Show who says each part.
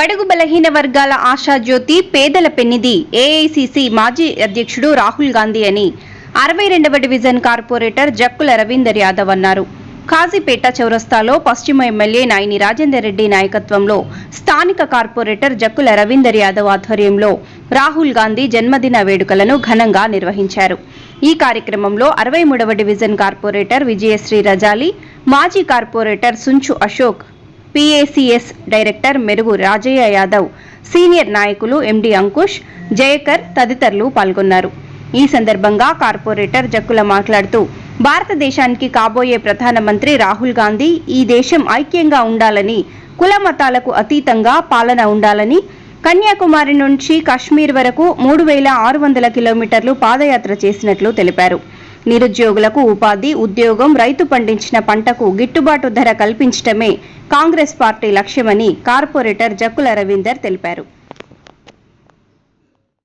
Speaker 1: బడుగు బలహీన వర్గాల ఆశాజ్యోతి పేదల పెన్నిది ఏఐసిసి మాజీ అధ్యక్షుడు రాహుల్ గాంధీ అని అరవై రెండవ డివిజన్ కార్పొరేటర్ జక్కుల రవీందర్ యాదవ్ అన్నారు. కాజీపేట చౌరస్తాలో పశ్చిమ ఎమ్మెల్యే నాయని రాజేందర్ రెడ్డి నాయకత్వంలో స్థానిక కార్పొరేటర్ జక్కుల రవీందర్ యాదవ్ ఆధ్వర్యంలో రాహుల్ గాంధీ జన్మదిన వేడుకలను ఘనంగా నిర్వహించారు. ఈ కార్యక్రమంలో అరవై మూడవ డివిజన్ కార్పొరేటర్ విజయశ్రీ రజాలి మాజీ corporator Sunchu Ashok PACS director Merugu Rajaiah Yadav senior నాయకులు ఎండి అంకుష్ జయకర్ తదితరులు పాల్గొన్నారు. ఈ సందర్భంగా కార్పొరేటర్ జక్కుల మాట్లాడుతూ భారతదేశానికి కాబోయే ప్రధానమంత్రి రాహుల్ గాంధీ ఈ దేశం ఐక్యంగా ఉండాలని కుల మతాలకు అతీతంగా పాలన ఉండాలని కన్యాకుమారి నుంచి కాశ్మీర్ వరకు మూడు వేల ఆరు వందల కిలోమీటర్లు పాదయాత్ర చేసినట్లు తెలిపారు. నిరుద్యోగులకు ఉపాధి ఉద్యోగం రైతు పండించిన పంటకు గిట్టుబాటు ధర కల్పించటమే కాంగ్రెస్ పార్టీ లక్ష్యమని కార్పొరేటర్ జక్కుల రవీందర్ తెలిపారు.